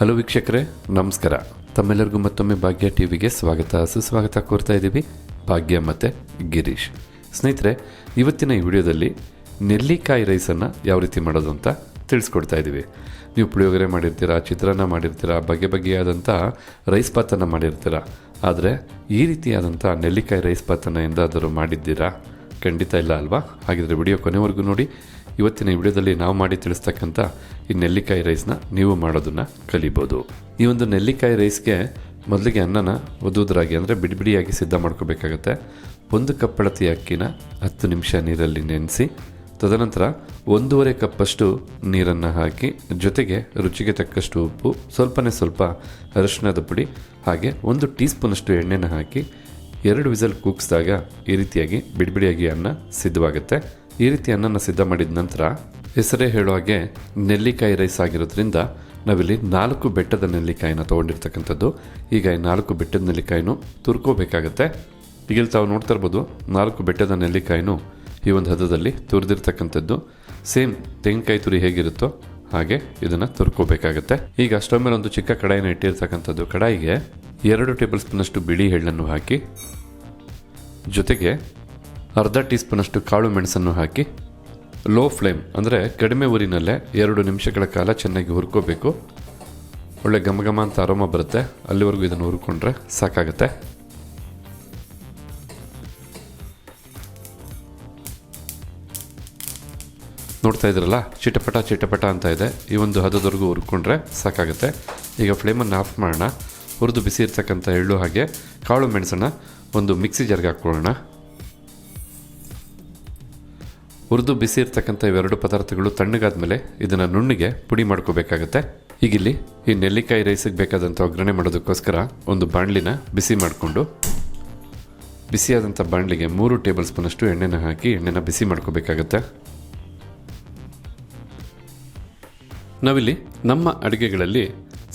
Hello ವೀಕ್ಷಕರೇ, ನಮಸ್ಕಾರ. ತಮ್ಮೆಲ್ಲರಿಗೂ ಮತ್ತೊಮ್ಮೆ ಭಾಗ್ಯ ಟಿವಿಗೆ ಸ್ವಾಗತ. ಸುಸ್ವಾಗತ ಕೋರ್ತಾ ಇದ್ದೀವಿ ಭಾಗ್ಯ ಮತ್ತು ಗಿರೀಶ್. ಸ್ನೇಹಿತರೆ, ಇವತ್ತಿನ ಈ ವಿಡಿಯೋದಲ್ಲಿ ನೆಲ್ಲಿಕಾಯಿ ರೈಸನ್ನು ಯಾವ ರೀತಿ ಮಾಡೋದು ಅಂತ ತಿಳಿಸ್ಕೊಡ್ತಾ ಇದ್ದೀವಿ. ನೀವು ಪುಳಿಯೋಗರೆ ಮಾಡಿರ್ತೀರಾ, ಚಿತ್ರಾನ್ನ ಮಾಡಿರ್ತೀರಾ, ಬಗೆ ಬಗೆಯಾದಂಥ ರೈಸ್ ಪಾತನ್ನು ಮಾಡಿರ್ತೀರಾ, ಆದರೆ ಈ ರೀತಿಯಾದಂಥ ನೆಲ್ಲಿಕಾಯಿ ರೈಸ್ ಪಾತನ್ನು ಎಂದಾದರೂ ಮಾಡಿದ್ದೀರಾ? ಖಂಡಿತ ಇಲ್ಲ ಅಲ್ವಾ? ಹಾಗಿದ್ರೆ ವಿಡಿಯೋ ಕೊನೆವರೆಗೂ ನೋಡಿ. ಇವತ್ತಿನ ವಿಡಿಯೋದಲ್ಲಿ ನಾವು ಮಾಡಿ ತಿಳಿಸ್ತಕ್ಕಂಥ ಈ ನೆಲ್ಲಿಕಾಯಿ ರೈಸ್ನ ನೀವು ಮಾಡೋದನ್ನು ಕಲಿಬೋದು. ಈ ಒಂದು ನೆಲ್ಲಿಕಾಯಿ ರೈಸ್ಗೆ ಮೊದಲಿಗೆ ಅನ್ನನ ಒದುವುದರಾಗಿ ಅಂದರೆ ಬಿಡಿ ಬಿಡಿಯಾಗಿ ಸಿದ್ಧ ಮಾಡ್ಕೋಬೇಕಾಗತ್ತೆ. ಒಂದು ಕಪ್ಪಳತಿ ಅಕ್ಕಿನ ಹತ್ತು ನಿಮಿಷ ನೀರಲ್ಲಿ ನೆನೆಸಿ, ತದನಂತರ ಒಂದೂವರೆ ಕಪ್ಪಷ್ಟು ನೀರನ್ನು ಹಾಕಿ, ಜೊತೆಗೆ ರುಚಿಗೆ ತಕ್ಕಷ್ಟು ಉಪ್ಪು, ಸ್ವಲ್ಪನೇ ಸ್ವಲ್ಪ ಅರಿಶಿಣದ ಪುಡಿ, ಹಾಗೆ ಒಂದು ಟೀ ಸ್ಪೂನಷ್ಟು ಎಣ್ಣೆನ ಹಾಕಿ ಎರಡು ವಿಸಲ್ ಕೂಗಿಸಿದಾಗ ಈ ರೀತಿಯಾಗಿ ಬಿಡಿಬಿಡಿಯಾಗಿ ಅನ್ನ ಸಿದ್ಧವಾಗುತ್ತೆ. ಈ ರೀತಿ ಅನ್ನನ ಸಿದ್ಧ ಮಾಡಿದ ನಂತರ ಹೆಸರೇ ಹೇಳೋ ಹಾಗೆ ನೆಲ್ಲಿಕಾಯಿ ರೈಸ್ ಆಗಿರೋದ್ರಿಂದ ನಾವಿಲ್ಲಿ ನಾಲ್ಕು ಬೆಟ್ಟದ ನೆಲ್ಲಿಕಾಯಿನ ತೊಗೊಂಡಿರ್ತಕ್ಕಂಥದ್ದು. ಈಗ ಈ ನಾಲ್ಕು ಬೆಟ್ಟದ ನೆಲ್ಲಿಕಾಯಿನೂ ತುರ್ಕೋಬೇಕಾಗತ್ತೆ. ಈಗ ತಾವು ನೋಡ್ತಾ ಇರ್ಬೋದು, ನಾಲ್ಕು ಬೆಟ್ಟದ ನೆಲ್ಲಿಕಾಯಿನೂ ಈ ಒಂದು ಹದದಲ್ಲಿ ತುರಿದಿರ್ತಕ್ಕಂಥದ್ದು. ಸೇಮ್ ತೆಂಗಿನಕಾಯಿ ತುರಿ ಹೇಗಿರುತ್ತೋ ಹಾಗೆ ಇದನ್ನು ತುರ್ಕೋಬೇಕಾಗತ್ತೆ. ಈಗ ಅಷ್ಟೊಮ್ಮೆ ಒಂದು ಚಿಕ್ಕ ಕಡಾಯಿನ ಇಟ್ಟಿರ್ತಕ್ಕಂಥದ್ದು ಕಡಾಯಿಗೆ ಎರಡು ಟೇಬಲ್ ಸ್ಪೂನಷ್ಟು ಬಿಳಿ ಎಳ್ಳನ್ನು ಹಾಕಿ, ಜೊತೆಗೆ ಅರ್ಧ ಟೀ ಸ್ಪೂನಷ್ಟು ಕಾಳು ಮೆಣಸನ್ನು ಹಾಕಿ, ಲೋ ಫ್ಲೇಮ್, ಅಂದರೆ ಕಡಿಮೆ ಊರಿನಲ್ಲೇ ಎರಡು ನಿಮಿಷಗಳ ಕಾಲ ಚೆನ್ನಾಗಿ ಹುರ್ಕೋಬೇಕು. ಒಳ್ಳೆ ಘಮ ಘಮ ಅಂತ ಆರೋಮ ಬರುತ್ತೆ, ಅಲ್ಲಿವರೆಗೂ ಇದನ್ನು ಹುರ್ಕೊಂಡ್ರೆ ಸಾಕಾಗುತ್ತೆ. ನೋಡ್ತಾ ಇದ್ರಲ್ಲ ಚಿಟಪಟ ಚಿಟಪಟ ಅಂತ ಇದೆ. ಈ ಒಂದು ಹದದವರೆಗೂ ಹುರ್ಕೊಂಡ್ರೆ ಸಾಕಾಗುತ್ತೆ. ಈಗ ಫ್ಲೇಮನ್ನು ಆಫ್ ಮಾಡೋಣ. ಹುರಿದು ಬಿಸಿ ಇರ್ತಕ್ಕಂಥ ಎಳ್ಳು ಹಾಗೆ ಕಾಳು ಮೆಣಸನ್ನ ಒಂದು ಮಿಕ್ಸಿ ಜರ್ಗೆ ಹಾಕ್ಕೊಳ್ಳೋಣ. ಹುರಿದು ಬಿಸಿ ಇರ್ತಕ್ಕಂಥ ಇವೆರಡು ಪದಾರ್ಥಗಳು ತಣ್ಣಗಾದ ಮೇಲೆ ಇದನ್ನು ನುಣ್ಣಿಗೆ ಪುಡಿ ಮಾಡ್ಕೋಬೇಕಾಗತ್ತೆ. ಈಗಿಲ್ಲಿ ಈ ನೆಲ್ಲಿಕಾಯಿ ರೈಸಿಗೆ ಬೇಕಾದಂಥ ಒಗ್ಗರಣೆ ಮಾಡೋದಕ್ಕೋಸ್ಕರ ಒಂದು ಬಾಣಲಿನ ಬಿಸಿ ಮಾಡಿಕೊಂಡು, ಬಿಸಿಯಾದಂಥ ಬಾಣಲಿಗೆ ಮೂರು ಟೇಬಲ್ ಸ್ಪೂನಷ್ಟು ಎಣ್ಣೆನ ಹಾಕಿ ಎಣ್ಣೆನ ಬಿಸಿ ಮಾಡ್ಕೋಬೇಕಾಗತ್ತೆ. ನಾವಿಲ್ಲಿ ನಮ್ಮ ಅಡುಗೆಗಳಲ್ಲಿ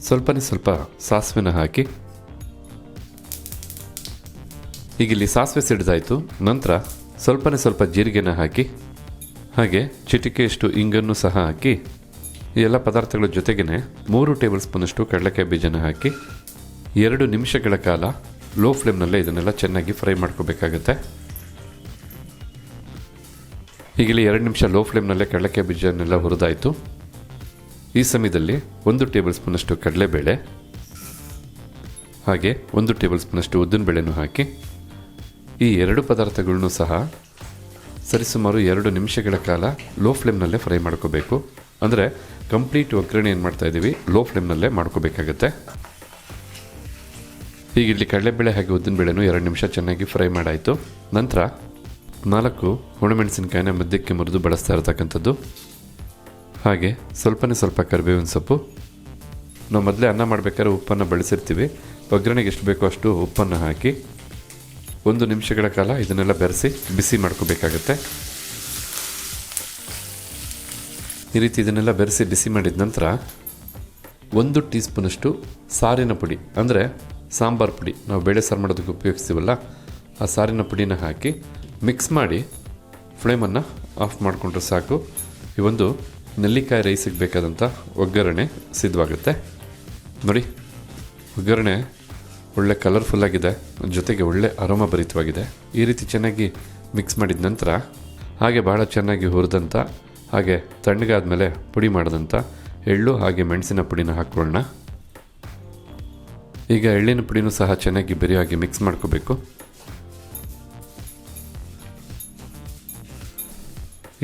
ಸ್ವಲ್ಪನೇ ಸ್ವಲ್ಪ ಸಾಸಿವೆನ ಹಾಕಿ. ಈಗಿಲ್ಲಿ ಸಾಸಿವೆ ಸಿಡಿದಾಯಿತು. ನಂತರ ಸ್ವಲ್ಪನೇ ಸ್ವಲ್ಪ ಜೀರಿಗೆನ ಹಾಕಿ. ಹಾಗೆ ಚಿಟಿಕೆಯಷ್ಟು ಇಂಗನ್ನು ಸಹ ಹಾಕಿ. ಎಲ್ಲ ಪದಾರ್ಥಗಳ ಜೊತೆಗೇ ಮೂರು ಟೇಬಲ್ ಸ್ಪೂನಷ್ಟು ಕಡಲೆಕಾಯಿ ಬೀಜನ ಹಾಕಿ. ಎರಡು ನಿಮಿಷಗಳ ಕಾಲ ಲೋ ಫ್ಲೇಮ್ನಲ್ಲೇ ಇದನ್ನೆಲ್ಲ ಚೆನ್ನಾಗಿ ಫ್ರೈ ಮಾಡ್ಕೋಬೇಕಾಗತ್ತೆ. ಈಗಲೇ ಎರಡು ನಿಮಿಷ ಲೋ ಫ್ಲೇಮ್ನಲ್ಲೇ ಕಡಲೆಕಾಯಿ ಬೀಜನೆಲ್ಲ ಹುರಿದಾಯಿತು. ಈ ಸಮಯದಲ್ಲಿ ಒಂದು ಟೇಬಲ್ ಸ್ಪೂನಷ್ಟು ಕಡಲೆಬೇಳೆ, ಹಾಗೆ ಒಂದು ಟೇಬಲ್ ಸ್ಪೂನಷ್ಟು ಉದ್ದಿನಬೇಳೆನೂ ಹಾಕಿ ಈ ಎರಡು ಪದಾರ್ಥಗಳನ್ನು ಸಹ ಸರಿಸುಮಾರು ಎರಡು ನಿಮಿಷಗಳ ಕಾಲ ಲೋ ಫ್ಲೇಮ್ನಲ್ಲೇ ಫ್ರೈ ಮಾಡ್ಕೋಬೇಕು. ಅಂದರೆ ಕಂಪ್ಲೀಟ್ ಒಗ್ಗರಣೆ ಏನು ಮಾಡ್ತಾ ಇದ್ದೀವಿ ಲೋ ಫ್ಲೇಮ್ನಲ್ಲೇ ಮಾಡ್ಕೋಬೇಕಾಗತ್ತೆ. ಈಗ ಇಲ್ಲಿ ಕಡಲೆಬೇಳೆ ಹಾಗೆ ಉದ್ದಿನಬೇಳೆನೂ ಎರಡು ನಿಮಿಷ ಚೆನ್ನಾಗಿ ಫ್ರೈ ಮಾಡಾಯಿತು. ನಂತರ ನಾಲ್ಕು ಒಣಮೆಣಸಿನಕಾಯಿನ ಮಧ್ಯಕ್ಕೆ ಮುರಿದು ಬಳಸ್ತಾ ಇರತಕ್ಕಂಥದ್ದು. ಹಾಗೆ ಸ್ವಲ್ಪನೇ ಸ್ವಲ್ಪ ಕರಿಬೇವಿನ ಸೊಪ್ಪು. ನಾವು ಮೊದಲೇ ಅನ್ನ ಮಾಡಬೇಕಾದ್ರೆ ಉಪ್ಪನ್ನು ಬಳಸಿರ್ತೀವಿ. ಒಗ್ಗರಣೆಗೆ ಎಷ್ಟು ಬೇಕೋ ಅಷ್ಟು ಉಪ್ಪನ್ನು ಹಾಕಿ ಒಂದು ನಿಮಿಷಗಳ ಕಾಲ ಇದನ್ನೆಲ್ಲ ಬೆರೆಸಿ ಬಿಸಿ ಮಾಡ್ಕೋಬೇಕಾಗತ್ತೆ. ಈ ರೀತಿ ಇದನ್ನೆಲ್ಲ ಬೆರೆಸಿ ಬಿಸಿ ಮಾಡಿದ ನಂತರ ಒಂದು ಟೀ ಸ್ಪೂನಷ್ಟು ಸಾರಿನ ಪುಡಿ, ಅಂದರೆ ಸಾಂಬಾರು ಪುಡಿ ನಾವು ಬೇಳೆ ಸಾರು ಮಾಡೋದಕ್ಕೆ ಉಪಯೋಗಿಸ್ತೀವಲ್ಲ, ಆ ಸಾರಿನ ಪುಡಿನ ಹಾಕಿ ಮಿಕ್ಸ್ ಮಾಡಿ ಫ್ಲೇಮನ್ನು ಆಫ್ ಮಾಡಿಕೊಂಡ್ರೆ ಸಾಕು. ಈ ಒಂದು ನೆಲ್ಲಿಕಾಯಿ ರೈಸಿಗೆ ಬೇಕಾದಂಥ ಒಗ್ಗರಣೆ ಸಿದ್ಧವಾಗುತ್ತೆ. ನೋಡಿ, ಒಗ್ಗರಣೆ ಒಳ್ಳೆ ಕಲರ್ಫುಲ್ಲಾಗಿದೆ ಜೊತೆಗೆ ಒಳ್ಳೆ ಅರೋಮ ಭರಿತವಾಗಿದೆ ಈ ರೀತಿ ಚೆನ್ನಾಗಿ ಮಿಕ್ಸ್ ಮಾಡಿದ ನಂತರ ಹಾಗೆ ಭಾಳ ಚೆನ್ನಾಗಿ ಹುರಿದಂಥ ಹಾಗೆ ತಣ್ಣಗಾದ್ಮೇಲೆ ಪುಡಿ ಮಾಡಿದಂಥ ಎಳ್ಳು ಹಾಗೆ ಮೆಣಸಿನ ಪುಡಿನ ಹಾಕ್ಕೊಳ್ಳೋಣ. ಈಗ ಎಳ್ಳಿನ ಪುಡಿನೂ ಸಹ ಚೆನ್ನಾಗಿ ಬೆರಿಯಾಗಿ ಮಿಕ್ಸ್ ಮಾಡ್ಕೋಬೇಕು.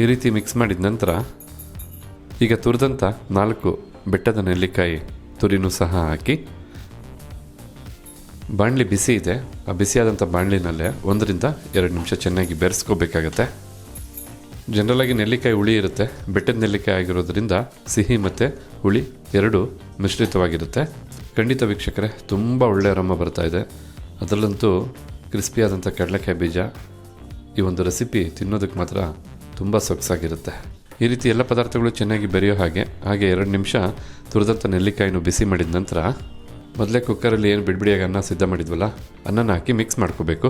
ಈ ರೀತಿ ಮಿಕ್ಸ್ ಮಾಡಿದ ನಂತರ ಈಗ ತುರಿದಂಥ ನಾಲ್ಕು ಬೆಟ್ಟದ ನೆಲ್ಲಿಕಾಯಿ ತುರಿನೂ ಸಹ ಹಾಕಿ, ಬಾಣಲಿ ಬಿಸಿ ಇದೆ. ಆ ಬಿಸಿಯಾದಂಥ ಬಾಣಲಿನಲ್ಲೇ ಒಂದರಿಂದ ಎರಡು ನಿಮಿಷ ಚೆನ್ನಾಗಿ ಬೆರೆಸ್ಕೋಬೇಕಾಗತ್ತೆ. ಜನರಲಾಗಿ ನೆಲ್ಲಿಕಾಯಿ ಹುಳಿ ಇರುತ್ತೆ. ಬೆಟ್ಟದ ನೆಲ್ಲಿಕಾಯಿ ಆಗಿರೋದ್ರಿಂದ ಸಿಹಿ ಮತ್ತು ಹುಳಿ ಎರಡು ಮಿಶ್ರಿತವಾಗಿರುತ್ತೆ. ಖಂಡಿತ ವೀಕ್ಷಕರೇ, ತುಂಬ ಒಳ್ಳೆಯ ಅರಮ ಬರ್ತಾ ಇದೆ. ಅದರಲ್ಲಂತೂ ಕ್ರಿಸ್ಪಿಯಾದಂಥ ಕಡಲೆಕಾಯಿ ಬೀಜ ಈ ಒಂದು ರೆಸಿಪಿ ತಿನ್ನೋದಕ್ಕೆ ಮಾತ್ರ ತುಂಬ ಸೊಗಸಾಗಿರುತ್ತೆ. ಈ ರೀತಿ ಎಲ್ಲ ಪದಾರ್ಥಗಳು ಚೆನ್ನಾಗಿ ಬೆರೆಯೋ ಹಾಗೆ ಹಾಗೆ ಎರಡು ನಿಮಿಷ ತುರಿದಂಥ ನೆಲ್ಲಿಕಾಯಿನೂ ಬಿಸಿ ಮಾಡಿದ ನಂತರ ಮೊದಲೇ ಕುಕ್ಕರಲ್ಲಿ ಏನು ಬಿಡ್ಬಿಡಿಯಾಗಿ ಅನ್ನ ಸಿದ್ಧ ಮಾಡಿದ್ವಲ್ಲ, ಅನ್ನನ ಹಾಕಿ ಮಿಕ್ಸ್ ಮಾಡ್ಕೋಬೇಕು.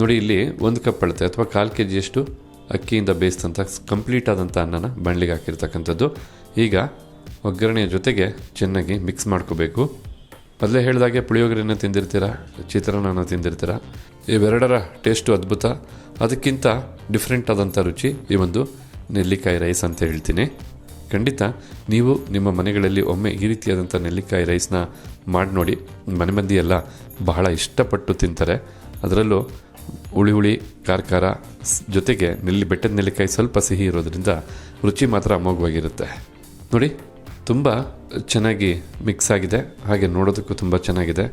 ನೋಡಿ, ಇಲ್ಲಿ ಒಂದು ಕಪ್ ಅಳತೆ ಅಥವಾ ಕಾಲು ಕೆ ಜಿಯಷ್ಟು ಅಕ್ಕಿಯಿಂದ ಬೇಯಿಸಿದಂಥ ಕಂಪ್ಲೀಟ್ ಆದಂಥ ಅನ್ನನ ಬಾಣಲಿಗೆ ಹಾಕಿರ್ತಕ್ಕಂಥದ್ದು. ಈಗ ಒಗ್ಗರಣೆಯ ಜೊತೆಗೆ ಚೆನ್ನಾಗಿ ಮಿಕ್ಸ್ ಮಾಡ್ಕೋಬೇಕು. ಮೊದಲೇ ಹೇಳಿದಾಗೆ ಪುಳಿಯೋಗರೆನ ತಿಂದಿರ್ತೀರಾ ಚಿತ್ರಾನ್ನ ತಿಂದಿರ್ತೀರಾ? ಇವೆರಡರ ಟೇಸ್ಟು ಅದ್ಭುತ. ಅದಕ್ಕಿಂತ ಡಿಫ್ರೆಂಟ್ ಆದಂಥ ರುಚಿ ಈ ಒಂದು ನೆಲ್ಲಿಕಾಯಿ ರೈಸ್ ಅಂತ ಹೇಳ್ತೀನಿ. ಖಂಡಿತ ನೀವು ನಿಮ್ಮ ಮನೆಗಳಲ್ಲಿ ಒಮ್ಮೆ ಈ ರೀತಿಯಾದಂಥ ನೆಲ್ಲಿಕಾಯಿ ರೈಸ್ನ ಮಾಡಿ ನೋಡಿ. ಮನೆ ಮಂದಿಯೆಲ್ಲ ಬಹಳ ಇಷ್ಟಪಟ್ಟು ತಿಂತಾರೆ. ಅದರಲ್ಲೂ ಹುಳಿ ಹುಳಿ, ಖಾರ ಖಾರ ಜೊತೆಗೆ ನೆಲ್ಲಿ ಬೆಟ್ಟದ ನೆಲ್ಲಿಕಾಯಿ ಸ್ವಲ್ಪ ಸಿಹಿ ಇರೋದ್ರಿಂದ ರುಚಿ ಮಾತ್ರ ಅಮೋಘವಾಗಿರುತ್ತೆ. ನೋಡಿ, ತುಂಬ ಚೆನ್ನಾಗಿ ಮಿಕ್ಸ್ ಆಗಿದೆ. ಹಾಗೆ ನೋಡೋದಕ್ಕೂ ತುಂಬ ಚೆನ್ನಾಗಿದೆ.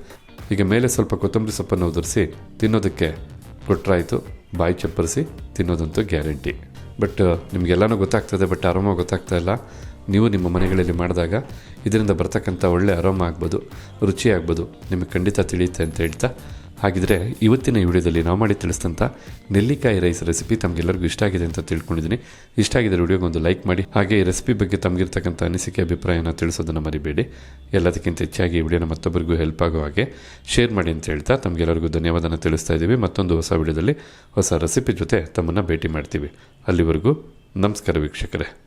ಈಗ ಮೇಲೆ ಸ್ವಲ್ಪ ಕೊತ್ತಂಬರಿ ಸೊಪ್ಪನ್ನು ಉದುರಿಸಿ ತಿನ್ನೋದಕ್ಕೆ ಕೊಟ್ಟರಾಯಿತು ಬಾಯಿ ಚಪ್ಪರಿಸಿ ತಿನ್ನೋದಂತೂ ಗ್ಯಾರಂಟಿ. ಬಟ್ ನಿಮಗೆಲ್ಲನೂ ಗೊತ್ತಾಗ್ತದೆ, ಬಟ್ ಅರೋಮ ಗೊತ್ತಾಗ್ತಾ ಇಲ್ಲ. ನೀವು ನಿಮ್ಮ ಮನೆಗಳಲ್ಲಿ ಮಾಡಿದಾಗ ಇದರಿಂದ ಬರ್ತಕ್ಕಂಥ ಒಳ್ಳೆ ಅರೋಮ ಆಗ್ಬೋದು, ರುಚಿ ಆಗ್ಬೋದು, ನಿಮಗೆ ಖಂಡಿತ ತಿಳಿಯುತ್ತೆ ಅಂತ ಹೇಳ್ತಾ ಹಾಗಿದ್ರೆ ಇವತ್ತಿನ ವಿಡಿಯೋದಲ್ಲಿ ನಾವು ಮಾಡಿ ತಿಳಿಸಿದಂಥ ನೆಲ್ಲಿಕಾಯಿ ರೈಸ್ ರೆಸಿಪಿ ತಮಗೆಲ್ಲರಿಗೂ ಇಷ್ಟ ಆಗಿದೆ ಅಂತ ತಿಳ್ಕೊಂಡಿದ್ದೀನಿ. ಇಷ್ಟ ಆಗಿದ್ರೆ ವಿಡಿಯೋಗೆ ಒಂದು ಲೈಕ್ ಮಾಡಿ. ಹಾಗೆ ಈ ರೆಸಿಪಿ ಬಗ್ಗೆ ತಮಗಿರ್ತಕ್ಕಂಥ ಅನಿಸಿಕೆ, ಅಭಿಪ್ರಾಯನ ತಿಳಿಸೋದನ್ನು ಮರಿಬೇಡಿ. ಎಲ್ಲದಕ್ಕಿಂತ ಹೆಚ್ಚಾಗಿ ಈ ವಿಡಿಯೋನ ಮತ್ತೊಬ್ಬರಿಗೂ ಹೆಲ್ಪ್ ಆಗೋ ಹಾಗೆ ಶೇರ್ ಮಾಡಿ ಅಂತ ಹೇಳ್ತಾ ತಮಗೆಲ್ಲರಿಗೂ ಧನ್ಯವಾದನ ತಿಳಿಸ್ತಾ ಇದ್ದೀವಿ. ಮತ್ತೊಂದು ಹೊಸ ವಿಡಿಯೋದಲ್ಲಿ ಹೊಸ ರೆಸಿಪಿ ಜೊತೆ ತಮ್ಮನ್ನು ಭೇಟಿ ಮಾಡ್ತೀವಿ. ಅಲ್ಲಿವರೆಗೂ ನಮಸ್ಕಾರ ವೀಕ್ಷಕರೇ.